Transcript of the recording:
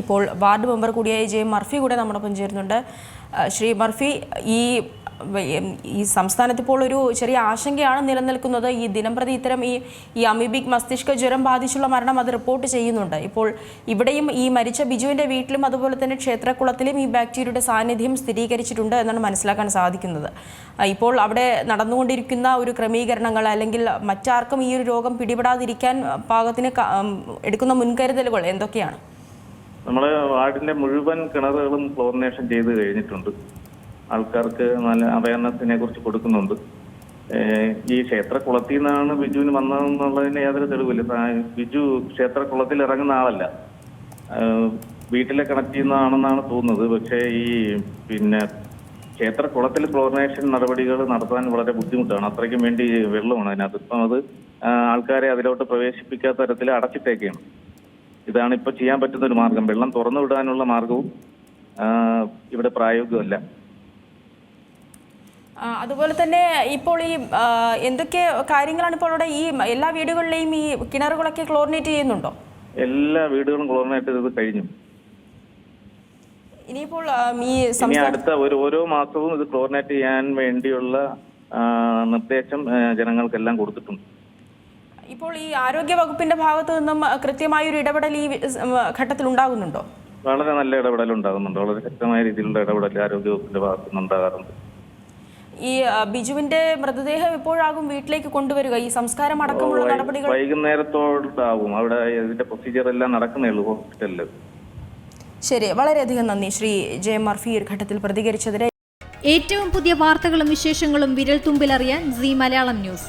ഇപ്പോൾ ward member കൂടിയായ J Murphy കൂടെ നമ്മോടൊപ്പം ചേരുന്നുണ്ട്. ശ്രീ മർഫി ഈ ഈ സംസ്ഥാനത്ത് ഇപ്പോൾ ഒരു ചെറിയ ആശങ്കയാണ് നിലനിൽക്കുന്നത്. ഈ ദിനംപ്രതി ഇത്തരം ഈ ഈ അമീബിക് മസ്തിഷ്ക ജ്വരം ബാധിച്ചുള്ള മരണം അത് റിപ്പോർട്ട് ചെയ്യുന്നുണ്ട്. ഇപ്പോൾ ഇവിടെയും ഈ മരിച്ച ബിജുവിന്റെ വീട്ടിലും അതുപോലെ തന്നെ ക്ഷേത്രക്കുളത്തിലും ഈ ബാക്ടീരിയയുടെ സാന്നിധ്യം സ്ഥിരീകരിച്ചിട്ടുണ്ട് എന്നാണ് മനസ്സിലാക്കാൻ സാധിക്കുന്നത്. ഇപ്പോൾ അവിടെ നടന്നുകൊണ്ടിരിക്കുന്ന ഒരു ക്രമീകരണങ്ങൾ അല്ലെങ്കിൽ മറ്റാർക്കും ഈ ഒരു രോഗം പിടിപെടാതിരിക്കാൻ പാകത്തിന് എടുക്കുന്ന മുൻകരുതലുകൾ എന്തൊക്കെയാണ്? നമ്മൾ വാർഡിന്റെ മുഴുവൻ കിണറുകളും ക്ലോറിനേഷൻ ചെയ്ത് കഴിഞ്ഞിട്ടുണ്ട്. ആൾക്കാർക്ക് നല്ല അവയർനെസ്സിനെ കുറിച്ച് കൊടുക്കുന്നുണ്ട്. ഈ ക്ഷേത്രക്കുളത്തിൽ നിന്നാണ് ബിജുവിന് വന്നതെന്നുള്ളതിന് യാതൊരു തെളിവില്ല. ബിജു ക്ഷേത്രക്കുളത്തിൽ ഇറങ്ങുന്ന ആളല്ല. വീട്ടിലെ കണക്ട് ചെയ്യുന്നതാണെന്നാണ് തോന്നുന്നത്. പക്ഷേ ഈ പിന്നെ ക്ഷേത്രക്കുളത്തിൽ ക്ലോറിനേഷൻ നടപടികൾ നടത്താൻ വളരെ ബുദ്ധിമുട്ടാണ്. അത്രയ്ക്കും വേണ്ടി വെള്ളമാണ് അതിനകത്ത്. ഇപ്പം അത് ആൾക്കാരെ അതിലോട്ട് പ്രവേശിപ്പിക്കാത്ത തരത്തിൽ അടച്ചിട്ടേക്കാണ്. ഇതാണ് ഇപ്പൊ ചെയ്യാൻ പറ്റുന്ന ഒരു മാർഗം. വെള്ളം തുറന്നു വിടാനുള്ള മാർഗവും ഇവിടെ പ്രായോഗികമല്ല അതുപോലെ തന്നെ ഇപ്പോൾ ഈ എന്തൊക്കെ കാര്യങ്ങളാണ് ഇപ്പോൾ അവിടെ ഈ എല്ലാ വീടുകളിലെയും ഈ കിണറുകളൊക്കെ ക്ലോറിനേറ്റ് ചെയ്യുന്നുണ്ടോ? എല്ലാ വീടുകളും ക്ലോറിനേറ്റ് ചെയ്ത് കഴിഞ്ഞു. ഇനിയിപ്പോൾ ഈ അടുത്ത ഒരു ഓരോ മാസവും ഇത് ക്ലോറിനേറ്റ് ചെയ്യാൻ വേണ്ടിയുള്ള നിർദ്ദേശം ജനങ്ങൾക്കെല്ലാം കൊടുത്തിട്ടുണ്ട്. ഇപ്പോൾ ഈ ആരോഗ്യ വകുപ്പിന്റെ ഭാഗത്തു നിന്നും കൃത്യമായ ഒരു ഇടപെടൽ ഈ ഘട്ടത്തിൽ ഉണ്ടാകുന്നുണ്ടോ? വളരെ നല്ല ഇടപെടൽ ഉണ്ടാകുന്നുണ്ട്. വളരെ ശക്തമായ രീതിയിലുള്ള ഇടപെടൽ ആരോഗ്യവകുപ്പിന്റെ ഭാഗത്തു നിന്നുണ്ടാകാറുണ്ട് ഈ ബിജുവിന്റെ മൃതദേഹം ഇപ്പോഴാകും വീട്ടിലേക്ക് കൊണ്ടുവരിക. ഈ സംസ്കാരം അടക്കമുള്ള നടപടികൾ വൈകുന്നേരത്തോടാകും അവിടെ ഇതിന്റെ പ്രൊസീജിയർ എല്ലാം നടക്കുന്നേ ഉള്ളൂ ഹോസ്പിറ്റലിൽ ശരി. വളരെയധികം നന്ദി. ശ്രീ ജെ മർഫി ഈ ഒരു ഘട്ടത്തിൽ പ്രതികരിച്ചതിന് ഏറ്റവും പുതിയ വാർത്തകളും വിശേഷങ്ങളും വിരൽ തുമ്പിലറിയാൻ സി മലയാളം ന്യൂസ്.